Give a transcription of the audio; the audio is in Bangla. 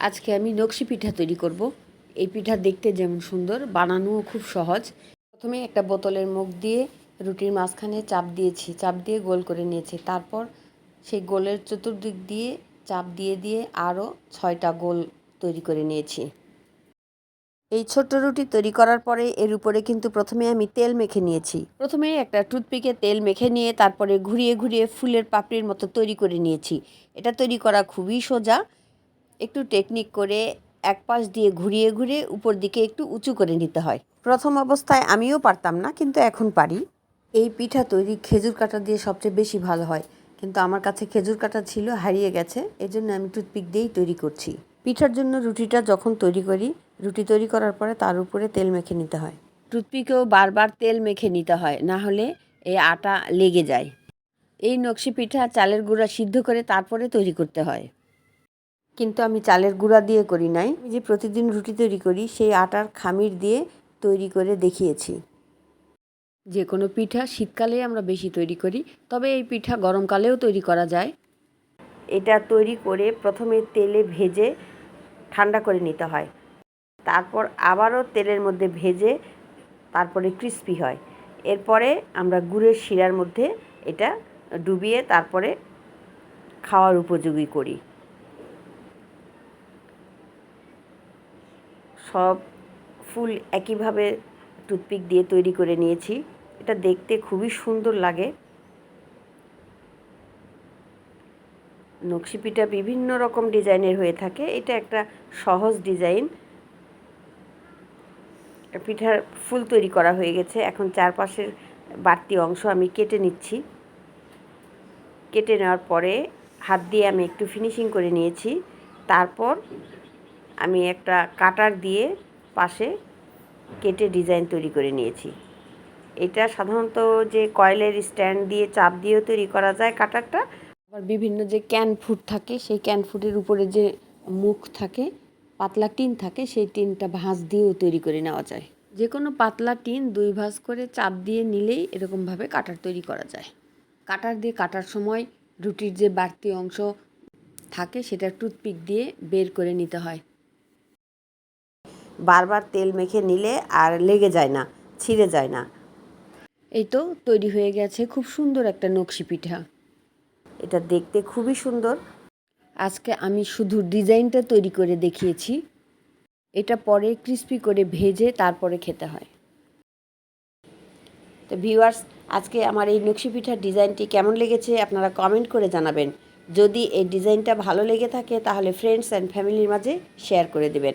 আজকে আমি নকশি পিঠা তৈরি করব। এই পিঠা দেখতে যেমন সুন্দর, বানানোও খুব সহজ। প্রথমে একটা বোতলের মুখ দিয়ে রুটির মাঝখানে চাপ দিয়েছি, চাপ দিয়ে গোল করে নিয়েছি। তারপর সেই গোলের চতুর্দিক দিয়ে চাপ দিয়ে দিয়ে আরও ছয়টা গোল তৈরি করে নিয়েছি। এই ছোট্ট রুটি তৈরি করার পরে এর উপরে কিন্তু প্রথমে আমি তেল মেখে নিয়েছি। প্রথমে একটা টুথপিকে তেল মেখে নিয়ে তারপরে ঘুরিয়ে ঘুরিয়ে ফুলের পাপড়ির মতো তৈরি করে নিয়েছি। এটা তৈরি করা খুবই সোজা। একটু টেকনিক করে এক পাশ দিয়ে ঘুরিয়ে ঘুরিয়ে উপর দিকে একটু উঁচু করে নিতে হয়। প্রথম অবস্থায় আমিও পারতাম না, কিন্তু এখন পারি। এই পিঠা তৈরি খেজুর কাটা দিয়ে সবচেয়ে বেশি ভালো হয়। কিন্তু আমার কাছে খেজুর কাটা ছিল, হারিয়ে গেছে। এজন্য আমি টুথপিক দিয়েই তৈরি করছি। পিঠার জন্য রুটিটা যখন তৈরি করি, রুটি তৈরি করার পরে তার উপরে তেল মেখে নিতে হয়। টুথপিকেও বারবার তেল মেখে নিতে হয়, না হলে এই আটা লেগে যায়। এই নকশি পিঠা চালের গুঁড়া সিদ্ধ করে তারপরে তৈরি করতে হয়। কিন্তু আমি চালের গুঁড়া দিয়ে করি নাই। যে প্রতিদিন রুটি তৈরি করি, সেই আটার খামির দিয়ে তৈরি করে দেখিয়েছি। যে কোনো পিঠা শীতকালে আমরা বেশি তৈরি করি, তবে এই পিঠা গরমকালেও তৈরি করা যায়। এটা তৈরি করে প্রথমে তেলে ভেজে ঠান্ডা করে নিতে হয়। তারপর আবারও তেলের মধ্যে ভেজে তারপরে ক্রিস্পি হয়। এরপরে আমরা গুড়ের শিরার মধ্যে এটা ডুবিয়ে তারপরে খাওয়ার উপযোগী করি। সব ফুল একইভাবে টুথপিক দিয়ে তৈরি করে নিয়েছি। এটা দেখতে খুবই সুন্দর লাগে। নকশি পিঠা বিভিন্ন রকম ডিজাইনের হয়ে থাকে। এটা একটা সহজ ডিজাইন। পিঠার ফুল তৈরি করা হয়ে গেছে। এখন চারপাশের বাড়তি অংশ আমি কেটে নিচ্ছি। কেটে নেওয়ার পরে হাত দিয়ে আমি একটু ফিনিশিং করে নিয়েছি। তারপর আমি একটা কাটার দিয়ে পাশে কেটে ডিজাইন তৈরি করে নিয়েছি। এটা সাধারণত যে কয়েলের স্ট্যান্ড দিয়ে, চাপ দিয়েও তৈরি করা যায় কাটারটা। আবার বিভিন্ন যে ক্যান ফুড থাকে, সেই ক্যান ফুডের উপরে যে মুখ থাকে, পাতলা টিন থাকে, সেই টিনটা ভাঁজ দিয়েও তৈরি করে নেওয়া যায়। যে কোনো পাতলা টিন দুই ভাঁজ করে চাপ দিয়ে নিলেই এরকমভাবে কাটার তৈরি করা যায়। কাটার দিয়ে কাটার সময় রুটির যে বাড়তি অংশ থাকে সেটা টুথপিক দিয়ে বের করে নিতে হয়। বারবার তেল মেখে নিলে আর লেগে যায় না ছিঁড়ে যায় না। এই তো তৈরি হয়ে গেছে খুব সুন্দর একটা নকশি পিঠা। এটা দেখতে খুবই সুন্দর। আজকে আমি শুধু ডিজাইনটা তৈরি করে দেখিয়েছি। এটা পরে ক্রিস্পি করে ভেজে তারপরে খেতে হয়। তো ভিউয়ার্স আজকে আমার এই নকশি পিঠার ডিজাইনটি কেমন লেগেছে আপনারা কমেন্ট করে জানাবেন। যদি এই ডিজাইনটা ভালো লেগে থাকে তাহলে ফ্রেন্ডস অ্যান্ড ফ্যামিলির মাঝে শেয়ার করে দেবেন।